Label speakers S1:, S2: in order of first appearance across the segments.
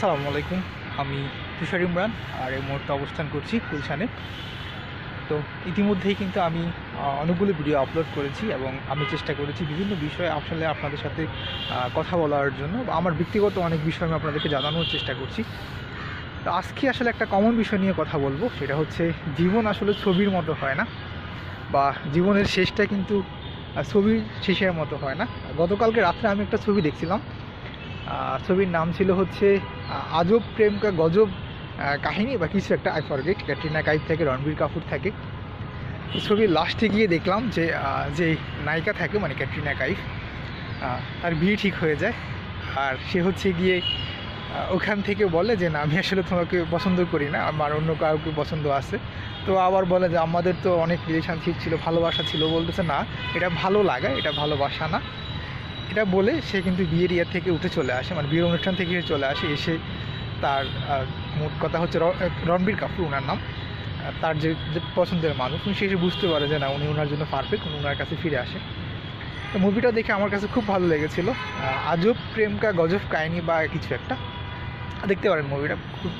S1: আসসালামু আলাইকুম। আমি তুষার ইমরান, আর এই মুহূর্তে অবস্থান করছি গুলশানে। তো ইতিমধ্যেই কিন্তু আমি অনেকগুলো ভিডিও আপলোড করেছি এবং আমি চেষ্টা করেছি বিভিন্ন বিষয়ে আসলে আপনাদের সাথে কথা বলার জন্য। আমার ব্যক্তিগত অনেক বিষয় আমি আপনাদেরকে জানানোর চেষ্টা করছি। তো আজকে আসলে একটা কমন বিষয় নিয়ে কথা বলব, সেটা হচ্ছে জীবন আসলে ছবির মতো হয় না, বা জীবনের শেষটা কিন্তু ছবির শেষের মতো হয় না। গতকালকে রাত্রে আমি একটা ছবি দেখছিলাম ছবির নাম ছিল হচ্ছে আজব প্রেম কা গজব কাহিনী বা কিছু একটা আই ফরগেট ক্যাটরিনা কাইফ থাকে রণবীর কাপুর থাকে। তো ছবির লাস্টে গিয়ে দেখলাম যে যে নায়িকা থাকে মানে ক্যাটরিনা কাইফ তার বিয়ে ঠিক হয়ে যায়। আর সে হচ্ছে গিয়ে ওখান থেকে বলে যে, না, আমি আসলে তোমাকে পছন্দ করি না, আমার অন্য কাউকে পছন্দ আছে। তো আবার বলে যে, আমাদের তো অনেক রিলেশনশিপ ছিল, ভালোবাসা ছিল। বলতেছে, না, এটা ভালো লাগা, এটা ভালোবাসা না। এটা বলে সে কিন্তু বিয়ের ইয়ার থেকে উঠে চলে আসে মানে বিয়ের অনুষ্ঠান থেকে চলে আসে, এসে তার মোট কথা হচ্ছে রণবীর কাপুর ওনার নাম তার যে পছন্দের মানুষ, উনি এসে বুঝতে পারে যে না, উনি ওনার জন্য পারফেক্ট উনি ওনার কাছে ফিরে আসে। তো মুভিটা দেখে আমার কাছে খুব ভালো লেগেছিল। আজব প্রেম কা গজব কাহিনী বা কিছু একটা, দেখতে পারেন মুভিটা খুব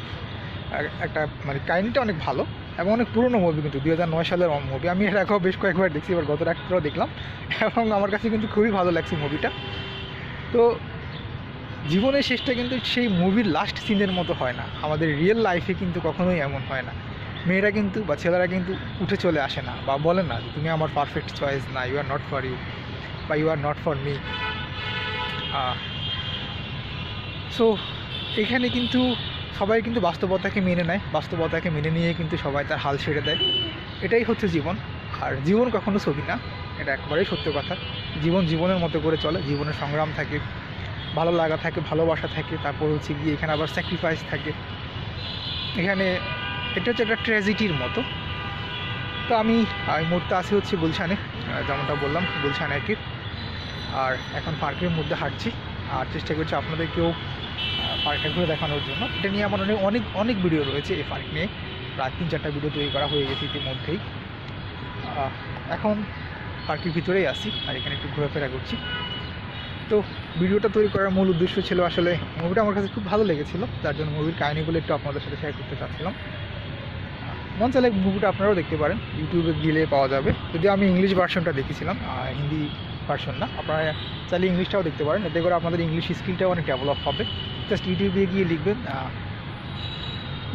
S1: একটা মানে কাহিনিটা অনেক ভালো। এবং অনেক পুরনো মুভি কিন্তু, দুই হাজার নয় সালের মুভি আমি এর আগেও বেশ কয়েকবার দেখছি, এবার গত রাত্রেও দেখলাম। এবং আমার কাছে কিন্তু খুবই ভালো লাগছে মুভিটা তো জীবনের শেষটা কিন্তু সেই মুভির লাস্ট সিনের মতো হয় না। আমাদের রিয়েল লাইফে কিন্তু কখনোই এমন হয় না। মেয়েরা কিন্তু বা ছেলেরা কিন্তু উঠে চলে আসে না বা বলে না তুমি আমার পারফেক্ট চয়েস না you are not for you বা you are not for me so এখানে কিন্তু সবাই কিন্তু বাস্তবতাকে মেনে নেয়, বাস্তবতাকে মেনে নিয়ে কিন্তু সবাই তার হাল ছেড়ে দেয়। এটাই হচ্ছে জীবন। আর জীবন কখনো ছবি না, এটা একবারেই সত্য কথা। জীবন জীবনের মতো করে চলে, জীবনের সংগ্রাম থাকে, ভালো লাগা থাকে, ভালোবাসা থাকে, তারপর হচ্ছে গিয়ে এখানে আবার স্যাক্রিফাইস থাকে। এখানে এটা হচ্ছে একটা ট্র্যাজেডির মতো। তো আমি, এই মুহূর্তে আছি হচ্ছে গুলশানে যেমনটা বললাম, গুলশান একই আর এখন পার্কের মধ্যে হাঁটছি। আর চেষ্টা করছি আপনাদেরকেও পার্কটা ঘুরে দেখানোর জন্য। এটা নিয়ে আমার অনেক অনেক অনেক ভিডিও রয়েছে এই পার্ক নিয়ে। প্রায় তিন চারটা ভিডিও তৈরি করা হয়ে গেছে ইতিমধ্যেই। এখন পার্কের ভিতরেই আসি আর এখানে একটু ঘোরাফেরা করছি। তো ভিডিওটা তৈরি করার মূল উদ্দেশ্য ছিল আসলে মুভিটা আমার কাছে খুব ভালো লেগেছিলো, যার জন্য মুভির কাহিনিগুলো একটু আপনাদের সাথে শেয়ার করতে চাচ্ছিলাম। মন চাইলে মুভিটা আপনারাও দেখতে পারেন। ইউটিউবে গেলে পাওয়া যাবে। যদি আমি ইংলিশ ভার্সনটা দেখেছিলাম হিন্দি ভার্সন না। আপনারা চাইলে ইংলিশটাও দেখতে পারেন। এতে করে আপনাদের ইংলিশ স্কিলটাও অনেক ডেভেলপ হবে। জাস্ট ইউটিউবে গিয়ে লিখবেন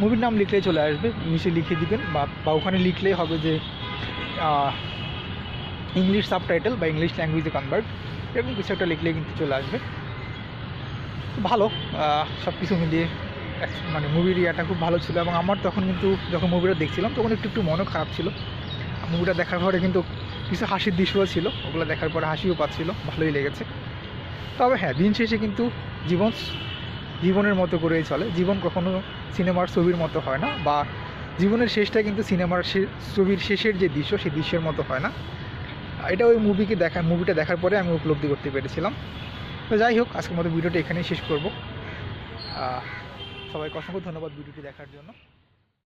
S1: মুভির নাম লিখলেই চলে আসবে। ইংলিশে লিখে দিবেন বা ওখানে লিখলেই হবে যে ইংলিশ সাবটাইটেল বা ইংলিশ ল্যাঙ্গুয়েজে কনভার্ট এরকম কিছু একটা লিখলে কিন্তু চলে আসবে। ভালো সব কিছু মিলিয়ে মানে মুভির ইয়াটা খুব ভালো ছিল এবং আমার তখন কিন্তু যখন মুভিটা দেখছিলাম, তখন একটু একটু মনও খারাপ ছিল। মুভিটা দেখার পরে কিন্তু কিছু হাসির দৃশ্যও ছিল, ওগুলো দেখার পরে হাসিও পাচ্ছিল, ভালোই লেগেছে। তবে হ্যাঁ দিন শেষে কিন্তু জীবন জীবনের মতো করেই চলে। জীবন কখনো সিনেমার ছবির মতো হয় না বা জীবনের শেষটা কিন্তু সিনেমার ছবির শেষের যে দৃশ্য, সেই দৃশ্যের মতো হয় না। এটা ওই মুভিকে দেখা মুভিটা দেখার পরে আমি উপলব্ধি করতে পেরেছিলাম। তো যাই হোক, আজকের মতো ভিডিওটা এখানেই শেষ করব। সবাইকে অসংখ্য ধন্যবাদ ভিডিওটি দেখার জন্য।